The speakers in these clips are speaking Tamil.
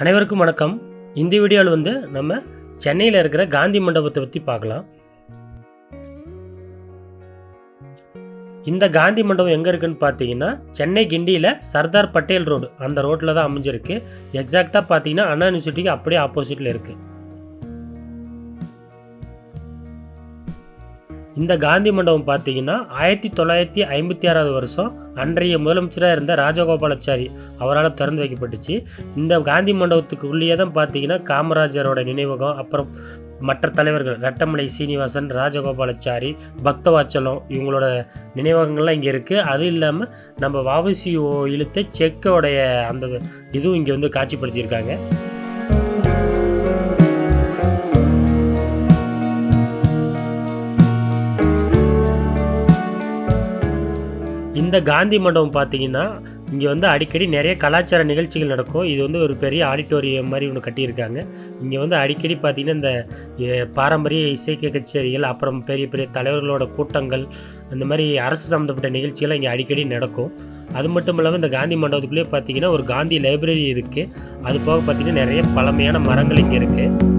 அனைவருக்கும் வணக்கம். இந்த வீடியோவில் வந்து நம்ம சென்னையில் இருக்கிற காந்தி மண்டபத்தை பற்றி பார்க்கலாம். இந்த காந்தி மண்டபம் எங்கே இருக்குன்னு பார்த்தீங்கன்னா சென்னை கிண்டியில் சர்தார் பட்டேல் ரோடு. அந்த ரோட்டில் தான் அமைஞ்சிருக்கு. எக்ஸாக்டாக பார்த்தீங்கன்னா அண்ணா யூனிவர்சிட்டிக்கு அப்படியே ஆப்போசிட்டில் இருக்குது இந்த காந்தி மண்டபம் பார்த்தீங்கன்னா ஆயிரத்தி தொள்ளாயிரத்தி ஐம்பத்தி ஆறாவது வருஷம் அன்றைய முதலமைச்சராக இருந்த ராஜகோபாலாச்சாரி அவரால் திறந்து வைக்கப்பட்டுச்சு. இந்த காந்தி மண்டபத்துக்கு உள்ளே தான் பார்த்தீங்கன்னா காமராஜரோட நினைவகம் அப்புறம் மற்ற தலைவர்கள் ரட்டமலை சீனிவாசன் ராஜகோபாலாச்சாரி பக்தவாச்சலம் இவங்களோட நினைவகங்கள்லாம் இங்கே இருக்குது அது இல்லாமல் நம்ம வாவசி இழுத்த செக்கோடைய அந்த இதுவும் இங்கே வந்து காட்சிப்படுத்தியிருக்காங்க. இந்த காந்தி மண்டபம் பார்த்தீங்கன்னா இங்கே வந்து அடிக்கடி நிறைய கலாச்சார நிகழ்ச்சிகள் நடக்கும். இது வந்து ஒரு பெரிய ஆடிட்டோரியம் மாதிரி ஒன்று கட்டியிருக்காங்க. இங்கே வந்து அடிக்கடி பார்த்தீங்கன்னா இந்த பாரம்பரிய இசைக்க கச்சேரிகள் அப்புறம் பெரிய பெரிய தலைவர்களோட கூட்டங்கள் இந்த மாதிரி அரசு சம்மந்தப்பட்ட நிகழ்ச்சிகள்லாம் இங்கே அடிக்கடி நடக்கும். அது மட்டும் இல்லாமல் இந்த காந்தி மண்டபத்துக்குள்ளேயே பார்த்தீங்கன்னா ஒரு காந்தி லைப்ரரி இருக்குது அது போக பார்த்தீங்கன்னா நிறைய பழமையான மரங்கள் இங்கே இருக்குது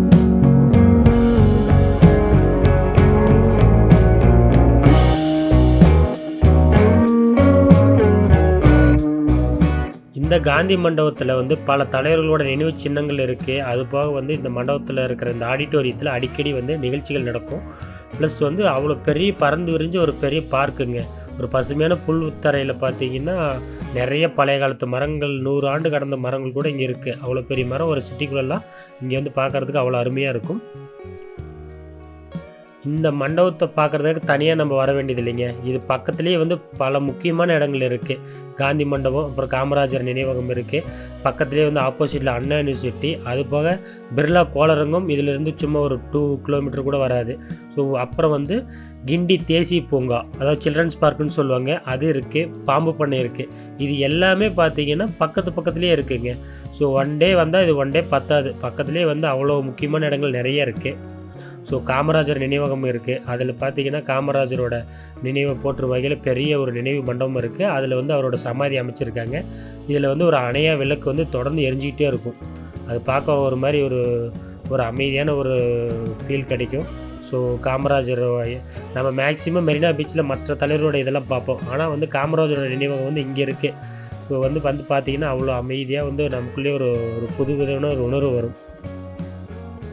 இந்த காந்தி மண்டபத்தில் வந்து பல தலைவர்களோட நினைவு சின்னங்கள் இருக்குது அது போக வந்து இந்த மண்டபத்தில் இருக்கிற இந்த ஆடிட்டோரியத்தில் அடிக்கடி வந்து நிகழ்ச்சிகள் நடக்கும். ப்ளஸ் வந்து அவ்வளோ பெரிய பறந்து விரிஞ்ச ஒரு பெரிய பார்க்குங்க. ஒரு பசுமையான புல் தரையில் பார்த்தீங்கன்னா நிறைய பழைய காலத்து மரங்கள் நூறு ஆண்டு கடந்த மரங்கள் கூட இங்கே இருக்குது அவ்வளோ பெரிய மரம் ஒரு சிட்டிக்குள்ளெல்லாம் இங்கே வந்து பார்க்குறதுக்கு அவ்வளோ அருமையாக இருக்கும். இந்த மண்டபத்தை பார்க்குறதுக்கு தனியாக நம்ம வர வேண்டியது இல்லைங்க இது பக்கத்துலேயே வந்து பல முக்கியமான இடங்கள் இருக்குது காந்தி மண்டபம் அப்புறம் காமராஜர் நினைவகம் இருக்குது பக்கத்துலேயே வந்து ஆப்போசிட்டில் அண்ணா யூனிவர்சிட்டி அது போக பிர்லா கோளரங்கம் இதிலிருந்து சும்மா ஒரு டூ கிலோமீட்டர் கூட வராது. ஸோ அப்புறம் வந்து கிண்டி தேசிய பூங்கா அதாவது சில்ட்ரன்ஸ் பார்க்குன்னு சொல்லுவாங்க அது இருக்குது பாம்பு பண்ணை இருக்குது இது எல்லாமே பார்த்தீங்கன்னா பக்கத்து பக்கத்துலேயே இருக்குதுங்க ஸோ ஒன் டே வந்தால் இது ஒன் டே பத்தாது. பக்கத்துலேயே வந்து அவ்வளோ முக்கியமான இடங்கள் நிறைய இருக்குது ஸோ காமராஜர் நினைவகம் இருக்குது அதில் பார்த்தீங்கன்னா காமராஜரோட நினைவை போற்றும் வகையில் பெரிய ஒரு நினைவு மண்டபம் இருக்குது அதில் வந்து அவரோட சமாதி அமைச்சிருக்காங்க. இதில் வந்து ஒரு அணையா விளக்கு வந்து தொடர்ந்து எரிஞ்சிக்கிட்டே இருக்கும். அது பார்க்க ஒரு மாதிரி ஒரு ஒரு அமைதியான ஒரு ஃபீல் கிடைக்கும். ஸோ காமராஜர் நம்ம மேக்ஸிமம் மெரினா பீச்சில் மற்ற தலைவரோட இதெல்லாம் பார்ப்போம். ஆனால் வந்து காமராஜரோட நினைவகம் வந்து இங்கே இருக்குது இப்போ வந்து வந்து பார்த்திங்கன்னா அவ்வளோ அமைதியாக வந்து நமக்குள்ளேயே ஒரு ஒரு புது விதமான ஒரு உணர்வு வரும்.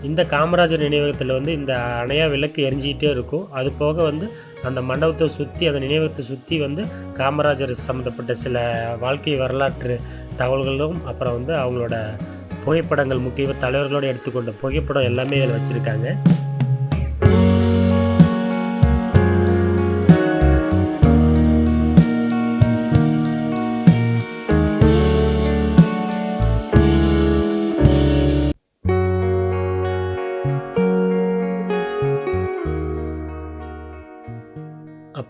இந்த காமராஜர் நினைவகத்தில் வந்து இந்த அணையா விளக்கு எரிஞ்சிக்கிட்டே இருக்கும். அது போக வந்து அந்த மண்டபத்தை சுற்றி அந்த நினைவகத்தை சுற்றி வந்து காமராஜர் சம்மந்தப்பட்ட சில வாழ்க்கை வரலாற்று தகவல்களும் அப்புறம் வந்து அவங்களோட புகைப்படங்கள் முக்கிய தலைவர்களோடு எடுத்துக்கொண்ட புகைப்படம் எல்லாமே இதில் வச்சுருக்காங்க.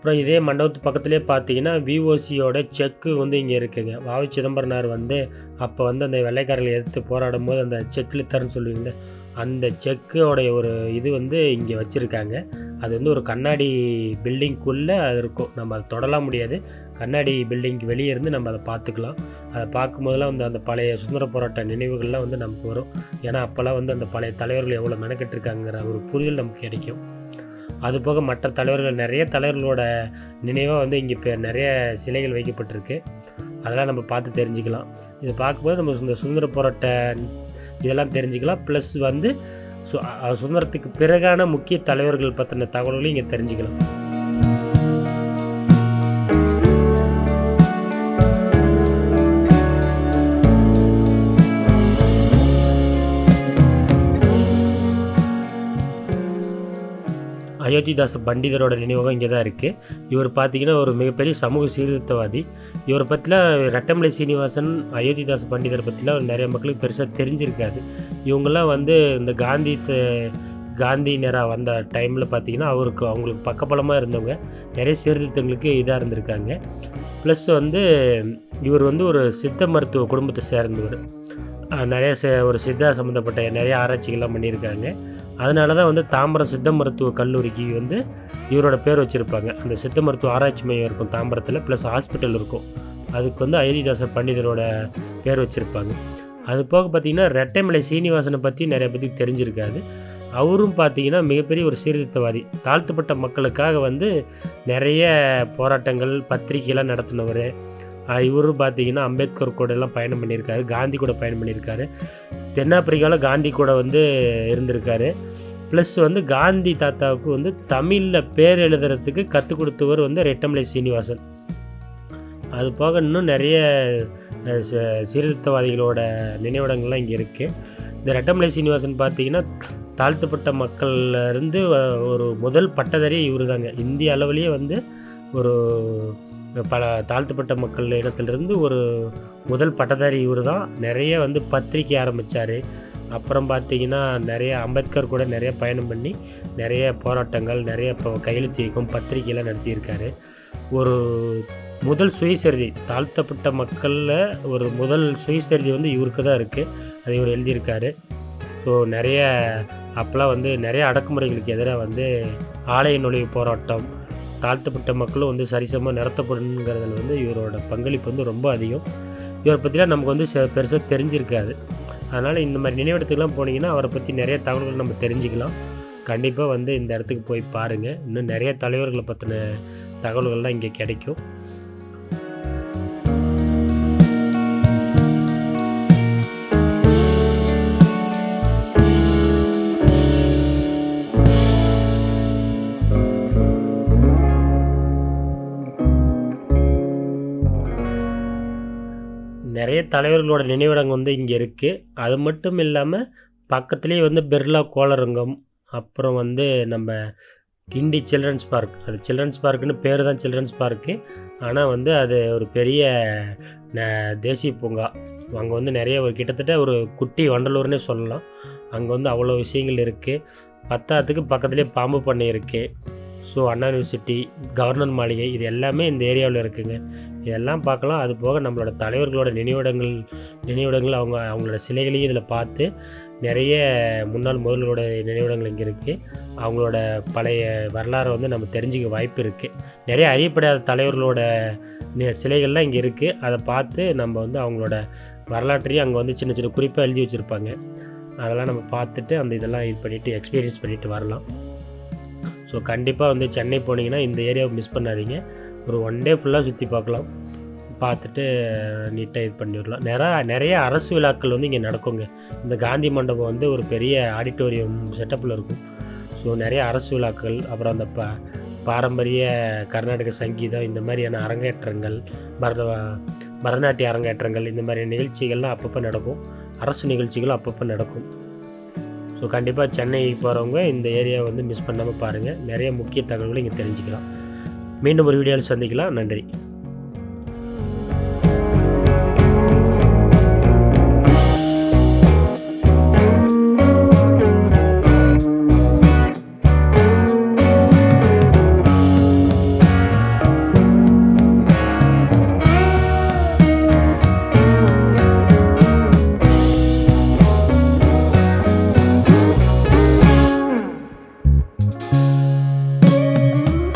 அப்புறம் இதே மண்டபத்து பக்கத்துலேயே பார்த்தீங்கன்னா விஓசியோட செக்கு வந்து இங்கே இருக்குங்க. வாவி சிதம்பரனார் வந்து அப்போ வந்து அந்த வெள்ளைக்காரர்களை எடுத்து போராடும் போது அந்த செக்கில் தரன்னு சொல்லுவீங்க. அந்த செக்கோடைய ஒரு இது வந்து இங்கே வச்சுருக்காங்க. அது வந்து ஒரு கண்ணாடி பில்டிங்குள்ளே அது இருக்கும். நம்ம அதை தொடலாம் முடியாது. கண்ணாடி பில்டிங்க்கு வெளியே இருந்து நம்ம அதை பார்த்துக்கலாம். அதை பார்க்கும்போதெல்லாம் வந்து அந்த பழைய சுதந்திர போராட்ட நினைவுகள்லாம் வந்து நமக்கு வரும். ஏன்னா அப்போல்லாம் வந்து அந்த பழைய தலைவர்கள் எவ்வளோ மெனக்கெட்டு இருக்காங்கிற ஒரு புரிதல் நமக்கு கிடைக்கும். அது போக மற்ற தலைவர்கள் நிறைய தலைவர்களோட நினைவாக வந்து இங்கே இப்போ நிறைய சிலைகள் வைக்கப்பட்டிருக்கு. அதெல்லாம் நம்ம பார்த்து தெரிஞ்சுக்கலாம். இதை பார்க்கும்போது நம்ம இந்த சுதந்திர போராட்ட இதெல்லாம் தெரிஞ்சுக்கலாம். ப்ளஸ் வந்து சு சுதந்திரத்துக்கு பிறகான முக்கிய தலைவர்கள் பற்றின தகவல்களையும் இங்கே தெரிஞ்சுக்கலாம். அயோத்திதாஸ் பண்டிதரோட நினைவகம் இங்கே தான் இருக்குது இவர் பார்த்தீங்கன்னா ஒரு மிகப்பெரிய சமூக சீர்திருத்தவாதி. இவரை பற்றிலாம் ரெட்டமலை சீனிவாசன் அயோத்திதாஸ் பண்டிதரை பற்றிலாம் நிறைய மக்களுக்கு பெருசாக தெரிஞ்சிருக்காது. இவங்கெல்லாம் வந்து இந்த காந்தி த- காந்தி நேரா வந்த டைமில் பார்த்திங்கன்னா அவருக்கு அவங்களுக்கு பக்கபலமாக இருந்தவங்க. நிறைய சீர்திருத்தங்களுக்கு இதாக இருந்திருக்காங்க. ப்ளஸ் வந்து இவர் வந்து ஒரு சித்த மருத்துவ குடும்பத்தை சேர்ந்தவர். நிறைய ச- ஒரு சித்தா சம்மந்தப்பட்ட நிறைய ஆராய்ச்சிகள்லாம் பண்ணியிருக்காங்க. அதனால தான் வந்து தாம்பரம் சித்த மருத்துவ கல்லூரிக்கு வந்து இவரோட பேர் வச்சுருப்பாங்க. அந்த சித்த மருத்துவ ஆராய்ச்சி மையம் இருக்கும் தாம்பரத்தில் ப்ளஸ் ஹாஸ்பிட்டல் இருக்கும். அதுக்கு வந்து அயோத்திதாச பண்டிதரோட பேர் வச்சுருப்பாங்க. அது போக பார்த்திங்கன்னா ரெட்டைமலை சீனிவாசனை பற்றி நிறைய பேத்துக்கு தெரிஞ்சிருக்காது. அவரும் பார்த்தீங்கன்னா மிகப்பெரிய ஒரு சீர்திருத்தவாதி. தாழ்த்தப்பட்ட மக்களுக்காக வந்து நிறைய போராட்டங்கள் பத்திரிகைலாம் நடத்தினவர். இவரும் பார்த்தீங்கன்னா அம்பேத்கர் கூட எல்லாம் பயணம் பண்ணியிருக்காரு காந்தி கூட பயணம் பண்ணியிருக்காரு. தென்னாப்பிரிக்காவில் காந்தி கூட வந்து இருந்திருக்காரு. ப்ளஸ் வந்து காந்தி தாத்தாவுக்கு வந்து தமிழில் பேர் எழுதுறதுக்கு கற்றுக் கொடுத்தவர் வந்து ரெட்டமலை சீனிவாசன். அது போக இன்னும் நிறைய ச- சீர்திருத்தவாதிகளோட நினைவிடங்கள்லாம் இங்கே இருக்குது இந்த ரெட்டமலை சீனிவாசன் பார்த்தீங்கன்னா தாழ்த்தப்பட்ட மக்கள்ல இருந்து ஒரு முதல் பட்டதாரியே இவர் தாங்க இந்திய அளவுலேயே வந்து ஒரு பல தாழ்த்தப்பட்ட மக்கள் இடத்துலேருந்து ஒரு முதல் பட்டதாரி இவர் தான். நிறைய வந்து பத்திரிக்கை ஆரம்பித்தார் அப்புறம் பார்த்தீங்கன்னா நிறைய அம்பேத்கர் கூட நிறைய பயணம் பண்ணி நிறைய போராட்டங்கள் நிறைய இப்போ கையெழுத்து இயக்கம் பத்திரிக்கையெல்லாம் நடத்தியிருக்காரு. ஒரு முதல் சுயசரிதி தாழ்த்தப்பட்ட மக்களில் ஒரு முதல் சுயசரிதி வந்து இவருக்கு தான் இருக்குது அதை இவர் எழுதியிருக்காரு. ஸோ நிறைய அப்போல்லாம் வந்து நிறைய அடக்குமுறைகளுக்கு எதிராக வந்து ஆலய நுழைவு போராட்டம் தாழ்த்தப்பட்ட மக்களும் வந்து சரிசமமாக நிறுத்தப்படுங்கிறதுல வந்து இவரோட பங்களிப்பு வந்து ரொம்ப அதிகம். இவரை பற்றிலாம் நமக்கு வந்து பெருசாக தெரிஞ்சிருக்காது. அதனால் இந்த மாதிரி நினைவிடத்துக்குலாம் போனீங்கன்னா அவரை பற்றி நிறைய தகவல்கள் நம்ம தெரிஞ்சுக்கலாம். கண்டிப்பாக வந்து இந்த இடத்துக்கு போய் பாருங்கள் இன்னும் நிறைய தலைவர்களை பற்றின தகவல்கள்லாம் இங்கே கிடைக்கும். நிறைய தலைவர்களோட நினைவிடங்கள் வந்து இங்கே இருக்குது அது மட்டும் இல்லாமல் பக்கத்துலேயே வந்து பிர்லா கோளரங்கம் அப்புறம் வந்து நம்ம கிண்டி சில்ட்ரன்ஸ் பார்க். அது சில்ட்ரன்ஸ் பார்க்குன்னு பேர் தான் சில்ட்ரன்ஸ் பார்க்கு. ஆனால் வந்து அது ஒரு பெரிய ந- தேசிய பூங்கா. அங்கே வந்து நிறைய ஒரு கிட்டத்தட்ட ஒரு குட்டி வண்டலூர்னே சொல்லலாம். அங்கே வந்து அவ்வளோ விஷயங்கள் இருக்குது பத்தாத்துக்கு பக்கத்துலேயே பாம்பு பண்ணை இருக்குது ஸோ அண்ணா யூனிவர்சிட்டி கவர்னர் மாளிகை இது எல்லாமே இந்த ஏரியாவில் இருக்குங்க. இதெல்லாம் பார்க்கலாம். அது போக நம்மளோட தலைவர்களோட நினைவிடங்கள் நினைவிடங்கள் அவங்க அவங்களோட சிலைகளையும் இதில் பார்த்து நிறைய முன்னாள் முதல்களோட நினைவிடங்கள் இங்கே இருக்குது அவங்களோட பழைய வரலாறை வந்து நம்ம தெரிஞ்சுக்க வாய்ப்பு இருக்குது நிறைய அறியப்படாத தலைவர்களோட நி- சிலைகள்லாம் இங்கே இருக்குது அதை பார்த்து நம்ம வந்து அவங்களோட வரலாற்றையும் அங்கே வந்து சின்ன சின்ன குறிப்பாக எழுதி வச்சுருப்பாங்க. அதெல்லாம் நம்ம பார்த்துட்டு அந்த இதெல்லாம் இது பண்ணிவிட்டு எக்ஸ்பீரியன்ஸ் பண்ணிவிட்டு வரலாம். ஸோ கண்டிப்பாக வந்து சென்னை போனீங்கன்னா இந்த ஏரியாவை மிஸ் பண்ணாதீங்க. ஒரு ஒன் டே ஃபுல்லாக சுற்றி பார்க்கலாம். பார்த்துட்டு நீட்டாக இது பண்ணிடலாம் நிறையா நிறைய நிறைய அரசு விழாக்கள் வந்து இங்கே நடக்குங்க. இந்த காந்தி மண்டபம் வந்து ஒரு பெரிய ஆடிட்டோரியம் செட்டப்பில் இருக்கும். ஸோ நிறைய அரசு விழாக்கள் அப்புறம் அந்த ப பாரம்பரிய கர்நாடக சங்கீதம் இந்த மாதிரியான அரங்கேற்றங்கள் பரத பரதநாட்டிய அரங்கேற்றங்கள் இந்த மாதிரி நிகழ்ச்சிகள்லாம் அப்பப்போ நடக்கும். அரசு நிகழ்ச்சிகளும் அப்பப்போ நடக்கும். ஸோ கண்டிப்பாக சென்னை போகிறவங்க இந்த ஏரியாவை வந்து மிஸ் பண்ணாமல் பாருங்கள் நிறைய முக்கிய தகவல்களை இங்கே தெரிஞ்சுக்கலாம். மீண்டும் ஒரு வீடியோவில் சந்திக்கலாம். நன்றி.